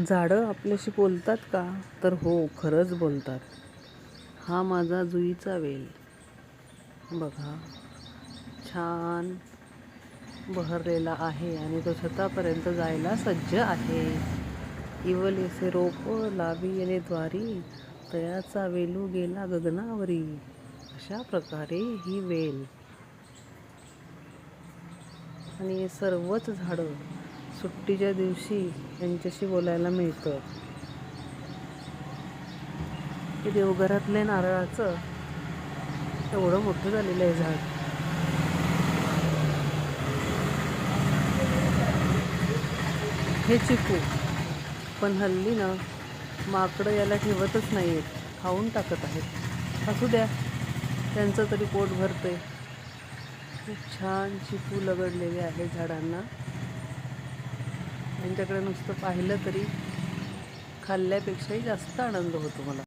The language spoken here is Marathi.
झाडं आपल्याशी बोलतात का? तर हो खरंच बोलतात. हा माझा जुईचा वेल. बघा. छान बहरलेला आहे आणि तो छतापर्यंत जायला सज्ज आहे. इवलेसे रोप लावी येणे द्वारी. तयाचा वेलू गेला गगनावरी. अशा प्रकारे ही वेल. आणि सर्वच झाडं सुट्टीच्या दिवशी यांच्याशी बोलायला मिळतं. हे देवघरातले नारळाचं एवढं मोठं झालेलं आहे झाड. हे चिकू पण हल्ली ना माकडं याला ठेवतच नाही आहेत खाऊन टाकत आहेत. असू द्या त्यांचं तरी पोट भरते खूप छान चिकू लगडलेले आहे झाडांना. यांच्याकडे नुसतं पाहिलं तरी खाल्ल्यापेक्षाही जास्त आनंद होतो मला.